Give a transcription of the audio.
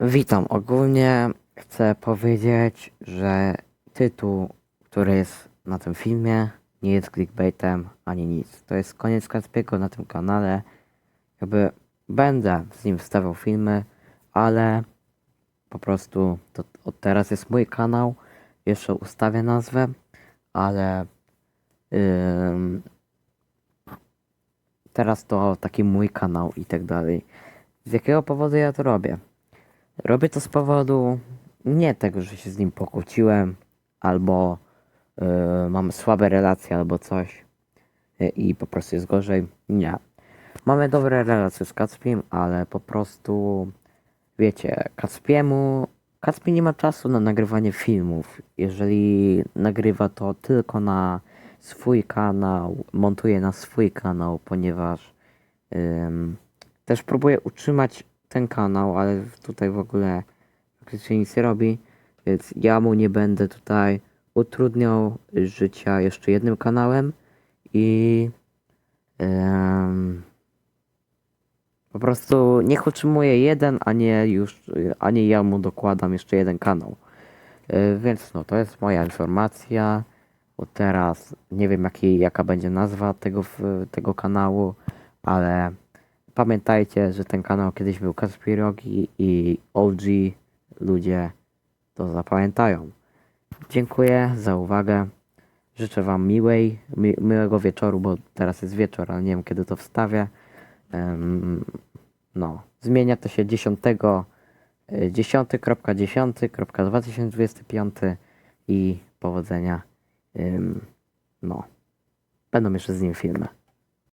Witam. Ogólnie chcę powiedzieć, że tytuł, który jest na tym filmie, nie jest clickbaitem ani nic. To jest koniec Kacpiego na tym kanale. Jakby będę z nim wstawiał filmy, ale po prostu to od teraz jest mój kanał. Jeszcze ustawię nazwę, ale ym, teraz to taki mój kanał i tak dalej. Z jakiego powodu ja to robię? Robię to z powodu nie tego, że się z nim pokłóciłem, albo y, mamy słabe relacje, albo coś y, i po prostu jest gorzej. Nie. Mamy dobre relacje z Kacpiem, ale po prostu wiecie, Kacpiemu Kacpi nie ma czasu na nagrywanie filmów. Jeżeli nagrywa to tylko na swój kanał, montuje na swój kanał, ponieważ też próbuję utrzymać ten kanał, ale tutaj w ogóle praktycznie nic nie robi, więc ja mu nie będę tutaj utrudniał życia jeszcze jednym kanałem i em, po prostu niech utrzymuje jeden, a nie już, a nie ja mu dokładam jeszcze jeden kanał. E, Więc no, to jest moja informacja. Bo teraz nie wiem jaki, jaka będzie nazwa tego, tego kanału, ale pamiętajcie, że ten kanał kiedyś był Kaspirogi i OG ludzie to zapamiętają. Dziękuję za uwagę. Życzę Wam miłej, mi, miłego wieczoru, bo teraz jest wieczór, ale nie wiem kiedy to wstawię. Em, no, zmienia to się 10. y, 10.10.2025 i powodzenia. Ym, no, będą jeszcze z nim filmy.